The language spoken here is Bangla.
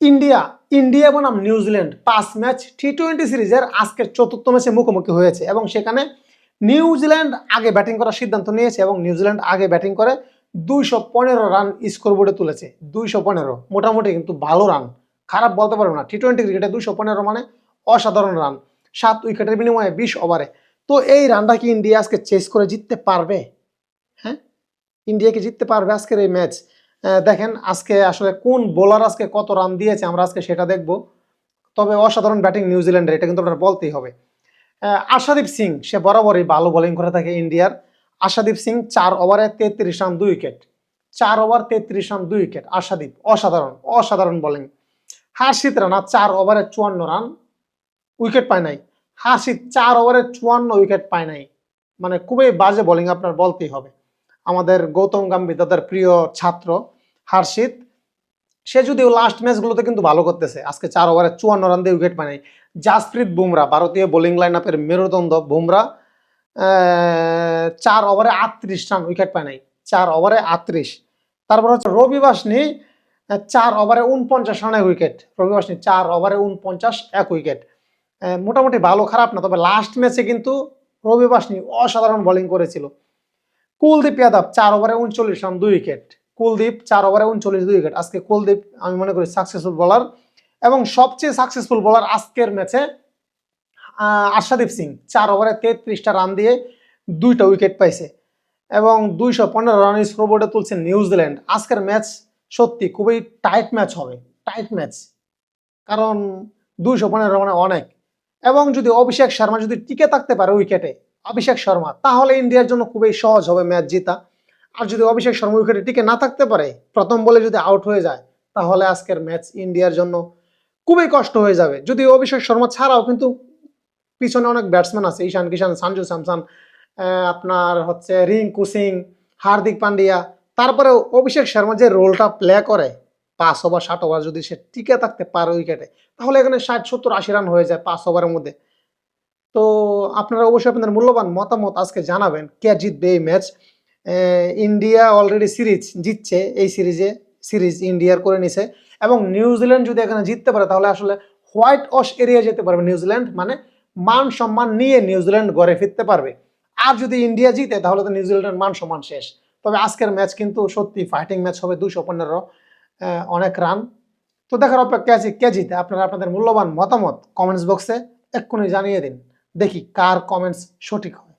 ইন্ডিয়া ইন্ডিয়া বনাম নিউজিল্যান্ড। পাঁচ ম্যাচ টি টোয়েন্টি সিরিজের আজকের চতুর্থ ম্যাচে মুখোমুখি হয়েছে এবং সেখানে নিউজিল্যান্ড আগে ব্যাটিং করার সিদ্ধান্ত নিয়েছে এবং নিউজিল্যান্ড আগে ব্যাটিং করে দুইশো পনেরো রান স্কোর বোর্ডে তুলেছে। দুইশো পনেরো, মোটামুটি কিন্তু ভালো রান। খারাপ বলতে পারব না। টি টোয়েন্টি ক্রিকেটে দুইশো পনেরো মানে অসাধারণ রান। সাত উইকেটের বিনিময়ে বিশ ওভারে। তো এই রানটা কি ইন্ডিয়া আজকে চেস করে জিততে পারবে? হ্যাঁ? ইন্ডিয়াকে জিততে পারবে আজকের এই ম্যাচ? দেখেন আজকে আসলে কোন বোলার আজকে কত রান দিয়েছে, আমরা আজকে সেটা দেখব। তবে অসাধারণ ব্যাটিং নিউজিল্যান্ডের এটা কিন্তু আপনার বলতেই হবে। আশাদীপ সিং, সে বরাবরই ভালো বোলিং করে থাকে ইন্ডিয়ার। আশাদীপ সিং চার ওভারে তেত্রিশ রান দুই উইকেট চার ওভার তেত্রিশ রান দুই উইকেট আশাদীপ, অসাধারণ অসাধারণ বোলিং হার্ষিত রানা চার ওভারে চুয়ান্ন রান উইকেট পায় নাই। হার্ষিত চার ওভারে চুয়ান্ন উইকেট পায় নাই। মানে খুবই বাজে বোলিং আপনার বলতেই হবে। আমাদের গৌতম গাম্ভীর, তাদের প্রিয় ছাত্র হার্ষিত, সে যদিও লাস্ট ম্যাচগুলোতে কিন্তু ভালো করতেছে। আজকে চার ওভারে চুয়ান্ন রান দিয়ে উইকেট পায় জাসপ্রীত বুমরা, ভারতীয় বোলিং লাইন আপের মেরুদণ্ড বুমরা চার ওভারে আটত্রিশ রান উইকেট পায় নাই চার ওভারে আটত্রিশ। তারপর হচ্ছে রবি বাসনি চার ওভারে উনপঞ্চাশ রানের উইকেট রবি বাসনি চার ওভারে উনপঞ্চাশ, এক উইকেট মোটামুটি ভালো খারাপ না, তবে লাস্ট ম্যাচে কিন্তু রবি বাসনি অসাধারণ বোলিং করেছিল। কুলদীপ যাদব, চার ওভারে উনচল্লিশ রান, দুই উইকেট কুলদীপ, চার ওভারে উনচল্লিশ, দুই উইকেট আজকে কুলদীপ, আমি মনে করি সাকসেসফুল বোলার এবং সবচেয়ে সাকসেসফুল বোলার আজকের ম্যাচে আশাদীপ সিং, চার ওভারে তেত্রিশটা রান দিয়ে দুইটা উইকেট পাইছে। এবং দুইশো পনেরো রান স্কোর বোর্ডে তুলছে নিউজিল্যান্ড। আজকের ম্যাচ সত্যি খুবই টাইট ম্যাচ হবে টাইট ম্যাচ কারণ দুইশো পনেরো মানে অনেক। এবং যদি অভিষেক শর্মা যদি টিকে থাকতে পারে উইকেটে অভিষেক শর্মা, তাহলে ইন্ডিয়ার জন্য খুবই সহজ হবে ম্যাচ জিতা। আর যদি অভিষেক শর্মা উইকেটে টিকে না থাকতে পারে, প্রথম বলে যদি আউট হয়ে যায়, তাহলে আজকের ম্যাচ ইন্ডিয়ার জন্য খুবই কষ্ট হয়ে যাবে। যদি অভিষেক শর্মা ছাড়াও কিন্তু পিছনে অনেক ব্যাটসম্যান আছে, ঈশান কিষান সঞ্জু স্যামসন আপনার হচ্ছে রিঙ্কু সিং, হার্দিক পান্ডিয়া তারপরে অভিষেক শর্মা যে রোলটা প্লে করে, পাঁচ ওভার ষাট ওভার যদি সে টিকে থাকতে পারে উইকেটে তাহলে এখানে ষাট, সত্তর, আশি রান হয়ে যায় পাঁচ ওভারের মধ্যে। তো আপনারা অবশ্যই আপনাদের মূল্যবান মতামত আজকে জানাবেন। কে জিতবে এই ম্যাচ? ইন্ডিয়া অলরেডি সিরিজ জিতছে, এই সিরিজে সিরিজ ইন্ডিয়ার করে নিছে। এবং নিউজিল্যান্ড যদি এখানে জিততে পারে, তাহলে আসলে হোয়াইট ওয়াশ এরিয়া যেতে পারবে নিউজিল্যান্ড মানে মান সম্মান নিয়ে নিউজিল্যান্ড ঘরে ফিরতে পারবে। আর যদি ইন্ডিয়া জিতে, তাহলে তো নিউজিল্যান্ডের মান সম্মান শেষ। তবে আজকের ম্যাচ কিন্তু সত্যি ফাইটিং ম্যাচ হবে দুশো পনেরো অনেক রান তো দেখার অপেক্ষা আছে, কে জিতে? আপনারা আপনাদের মূল্যবান মতামত কমেন্টস বক্সে এক্ষুনি জানিয়ে দিন। দেখি কার কমেন্টস সঠিক হয়।